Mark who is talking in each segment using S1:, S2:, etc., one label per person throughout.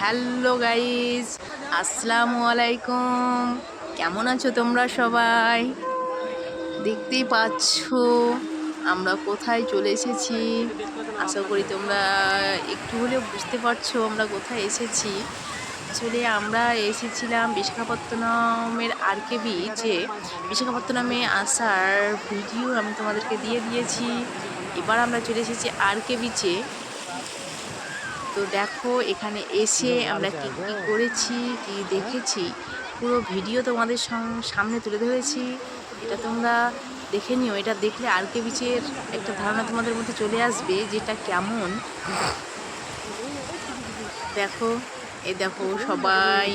S1: Hello guys আসসালামু আলাইকুম। কেমন আছো তোমরা সবাই? দেখতেই পাচ্ছ, আমরা কোথায় চলে এসেছি? আশা করি তোমরা একটু হলেও বুঝতে পারছ আমরা কোথায় এসেছি। আসলে আমরা এসেছিলাম বিশাখাপত্তনমের আর কে বিচে বিশাখাপত্তনমে আসার ভিডিও আমি তোমাদেরকে দিয়ে দিয়েছি। এবার আমরা চলে এসেছি আর কে বিচে তো দেখো এখানে এসে আমরা কি কি করেছি কি দেখেছি? পুরো ভিডিও তোমাদের সামনে তুলে ধরেছি এটা তোমরা দেখে নিও। এটা দেখলে আর কে বিচের একটা ধারণা তোমাদের মধ্যে চলে আসবে যেটা কেমন। দেখো এ দেখো সবাই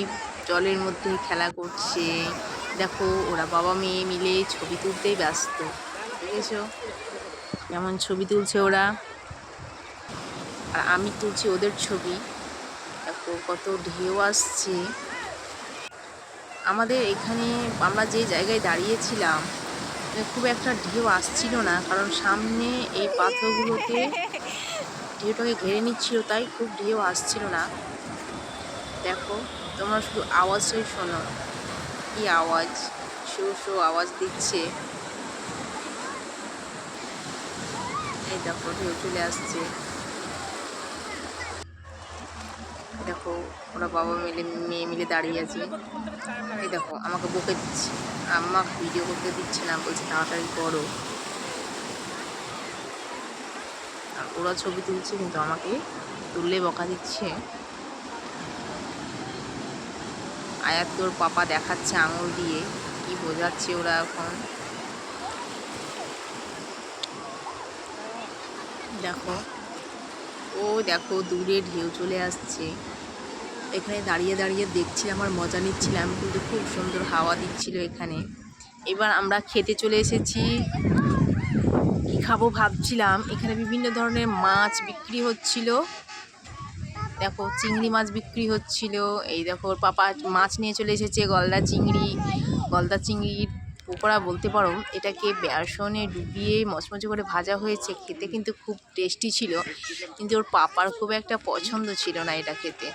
S1: জলের মধ্যে খেলা করছে। দেখো ওরা বাবা মেয়ে মিলে ছবি তুলতেই ব্যস্ত। দেখেছ? কেমন ছবি তুলছে ওরা? আর আমি তুলছি ওদের ছবি। দেখো কত ঢেউ আসছে। আমাদের এখানে আমরা যে জায়গায় দাঁড়িয়েছিলাম খুব একটা ঢেউ আসছিল না, কারণ সামনে এই পাথরগুলোতে ঢেউটাকে ঘেরে নিচ্ছিল, তাই খুব ঢেউ আসছিল না। দেখো, তোমরা শুধু আওয়াজটাই শোনো। কি আওয়াজ? শো শো আওয়াজ দিচ্ছে। এই দেখো, ঢেউ চলে আসছে। দেখো, ওরা বাবা মিলে, মেয়ে মিলে দাঁড়িয়ে আছে। এই দেখো, আমাকে বকে দিচ্ছে। আম্মা ভিডিও করতে দিচ্ছে না, বলছে তাড়াতাড়ি করো। আর ওরা ছবি তুলছে, কিন্তু আমাকে তুললে বকা দিচ্ছে। আয়াত তোর পাপা দেখাচ্ছে আঙুল দিয়ে, কি বোঝাচ্ছে ওরা এখন? দেখো, ও দেখো, দূরে ঢেউ চলে আসছে। এখানে দাঁড়িয়ে দাঁড়িয়ে দেখছিলাম আর মজা নিচ্ছিলাম, কিন্তু খুব সুন্দর হাওয়া দিচ্ছিল এখানে। এবার আমরা খেতে চলে এসেছি। কি খাব ভাবছিলাম, এখানে বিভিন্ন ধরনের মাছ বিক্রি হচ্ছিল। দেখো, চিংড়ি মাছ বিক্রি হচ্ছিল। এই দেখো, পাপা মাছ নিয়ে চলে এসেছে, গলদা চিংড়ি। গলদা চিংড়ির পকোড়া বলতে পারো এটাকে বেসনে ডুবিয়ে মচমচে করে ভাজা হয়েছে খেতে কিন্তু খুব টেস্টি ছিল কিন্তু ওর পাপার খুব একটা পছন্দ ছিল না এটা খেতে।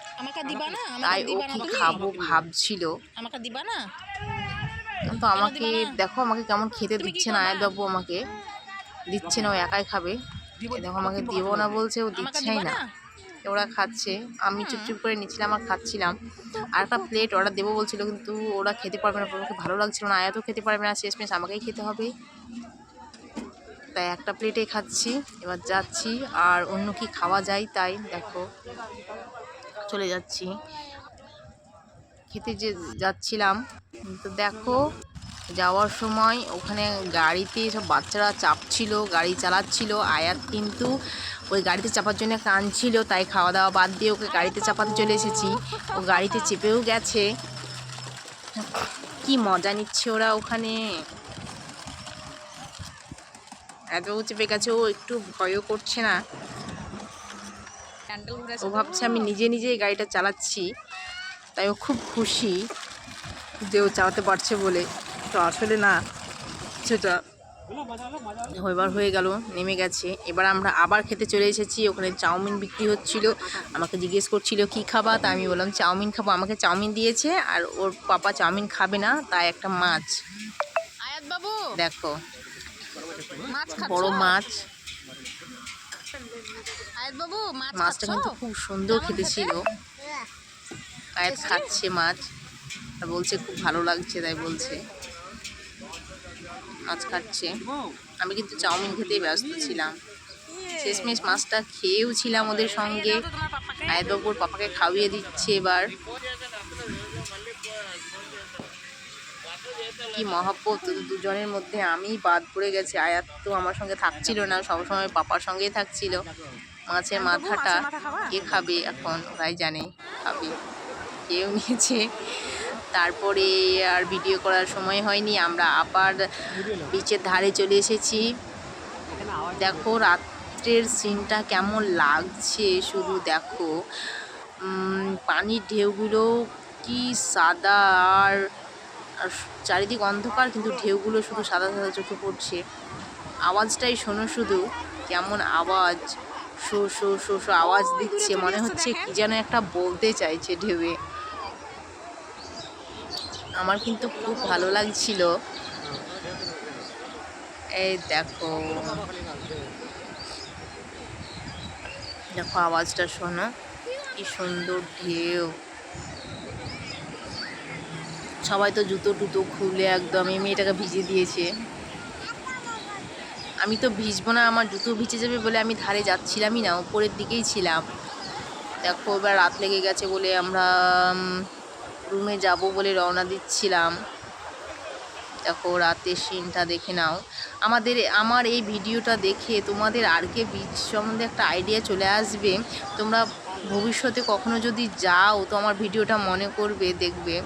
S2: দিবা না?
S1: তাই ও কি খাব ভাবছিল।
S2: আমাকে দিবা না?
S1: তো আমাকে দেখো আমাকে কেমন খেতে দিচ্ছে না
S2: খাবা?
S1: আয়াত আমাকে। দিচ্ছে না ও একাই খাবে। দেখো আমাকে দিবো না বলছে ও দিচ্ছেই না? ওরা খাচ্ছে। আমি চুপচুপ করে নিচ্ছিলাম আর খাচ্ছিলাম। আর একটা প্লেট অর্ডার দেবো বলছিল কিন্তু ওরা খেতে পারবে না ওকে ভালো লাগছিল না আয়াতও খেতে পারবে না শেষমেশ আমাকেই খেতে হবে। তাই একটা প্লেটে খাচ্ছি এবার যাচ্ছি আর অন্য কি খাওয়া যায় তাই দেখো। চলে যাচ্ছি। খেতে যে যাচ্ছিলাম তো দেখো যাওয়ার সময় ওখানে গাড়িতে সব বাচ্চারা চাপছিল, গাড়ি চালাচ্ছিল, আয়াত কিন্তু ওই গাড়িতে চাপার জন্য কাঁদছিল, তাই খাওয়া দাওয়া বাদ দিয়ে ওকে গাড়িতে চাপাতে চলে এসেছি। ও গাড়িতে চেপেও গেছে। কি মজা নিচ্ছে ওরা ওখানে। এত চেপে গেছে, ও একটু ভয়ও করছে না। ও ভাবছে, আমি নিজে নিজেই গাড়িটা চালাচ্ছি। তাই ও খুব খুশি যে ও চালাতে পারছে বলে। তো আসলে না সেটা এবার হয়ে গেল নেমে গেছে। এবার আমরা আবার খেতে চলে এসেছি ওখানে চাউমিন বিক্রি হচ্ছিল। আমাকে জিজ্ঞেস করছিল কি খাবা? তা আমি বললাম চাউমিন খাব। আমাকে চাউমিন দিয়েছে আর ওর পাপা চাউমিন খাবে না তাই একটা মাছ।
S2: আয়াত বাবু!
S1: দেখো বড় মাছ। মাছটা কিন্তু খুব সুন্দর খেতে? ছিল আয়াত খাচ্ছে মাছ আর বলছে খুব ভালো লাগছে তাই বলছে। মাছ খাচ্ছে আমি কিন্তু চাউমিন খেতেই ব্যস্ত ছিলাম। শেষমেশ মাছটা খেয়েও ছিলাম ওদের সঙ্গে।
S2: তোমার পাপাকে
S1: খাইয়ে দিচ্ছে এবার। কি মহাব্বত তো দুজনের মধ্যে আমি বাদ পড়ে গেছি। আয়াত তো আমার সঙ্গে থাকছিল না, সবসময় পাপার সঙ্গেই থাকছিল। মাছের মাথাটা? কে খাবে এখন, ওরাই জানে, খাবে। কেউ নিয়েছে তারপরে আর ভিডিও করার সময় হয়নি, আমরা আবার বিচের ধারে চলে এসেছি। দেখো রাত্রের সিনটা কেমন লাগছে, শুধু দেখো। পানির ঢেউগুলো কি সাদা আর চারিদিক অন্ধকার, কিন্তু ঢেউগুলো শুধু সাদা সাদা চোখে পড়ছে। আওয়াজটাই শোনো শুধু, কেমন আওয়াজ। শো শো শো শো, আওয়াজ দিচ্ছে, মনে হচ্ছে কি যেন একটা বলতে চাইছে ঢেউয়ে। আমার কিন্তু খুব ভালো লাগছিল। এই দেখো। দেখো আওয়াজটা শোনো, কি সুন্দর ঢেউ। সবাই তো জুতো টুতো খুলে একদম এই মেয়েটাকে ভিজে দিয়েছে। আমি তো ভিজবো না, আমার জুতো ভিজে যাবে বলে আমি ধারে যাচ্ছিলামই না, উপরের দিকেই ছিলাম। দেখো এবার রাত লেগে গেছে বলে আমরা রুমে যাব বলে রওনা দিচ্ছিলাম। দেখো রাতের সিনটা দেখে নাও। আমাদের, আমার এই ভিডিওটা দেখে তোমাদের আর কে বীজ সম্বন্ধে একটা আইডিয়া চলে আসবে। তোমরা ভবিষ্যতে কখনো যদি যাও, তো আমার ভিডিওটা মনে করবে, দেখবে।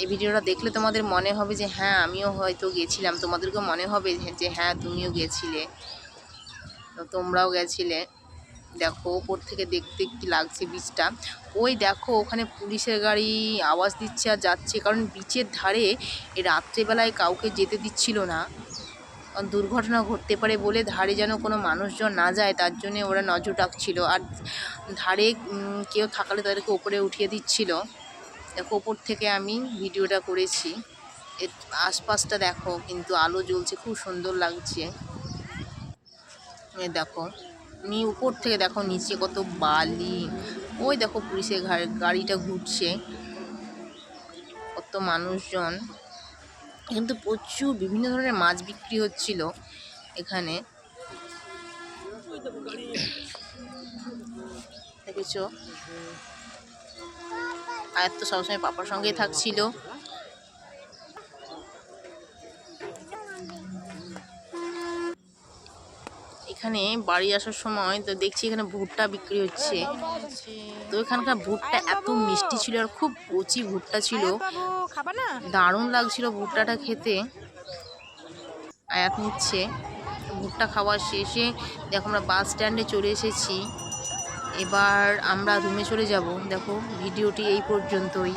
S1: এই ভিডিওটা দেখলে তোমাদের মনে হবে যে হ্যাঁ আমিও হয়তো গেছিলাম। তোমাদেরকেও মনে হবে যে হ্যাঁ তুমিও গেছিলে। তো তোমরাও গেছিলে। দেখো ওপর থেকে দেখতে কি লাগছে বীজটা ওই দেখো, ওখানে পুলিশের গাড়ি আওয়াজ দিচ্ছে আর যাচ্ছে, কারণ বিচের ধারে রাত্রেবেলায় কাউকে যেতে দিচ্ছিল না। দুর্ঘটনা ঘটতে পারে বলে ধারে যেন কোনো মানুষজন না যায়, তার জন্যে ওরা নজর রাখছিল। আর ধারে কেউ থাকলে তাদেরকে ওপরে উঠিয়ে দিচ্ছিল। দেখো ওপর থেকে আমি ভিডিওটা করেছি। এর আশপাশটা দেখো, কিন্তু আলো জ্বলছে, খুব সুন্দর লাগছে। দেখো নি উপর থেকে দেখো নিচে কত বালি। ওই দেখো পুলিশের গাড়িটা ঘুরছে। কত মানুষজন। কিন্তু প্রচুর বিভিন্ন ধরনের মাছ বিক্রি হচ্ছিল এখানে। দেখেছ? আয়াত তো সবসময় পাপার সঙ্গেই থাকছিল। এখানে বাড়ি আসার সময় তো দেখছি এখানে ভুট্টা বিক্রি হচ্ছে। তো এখানকার ভুট্টা এত মিষ্টি ছিল আর খুব কচি ভুট্টা ছিল। দারুণ লাগছিল ভুট্টাটা খেতে। আয়াত নিচ্ছে। ভুট্টা খাওয়া শেষে দেখো আমরা বাস স্ট্যান্ডে চলে এসেছি। এবার আমরা রুমে চলে যাব। দেখো ভিডিওটি এই পর্যন্তই।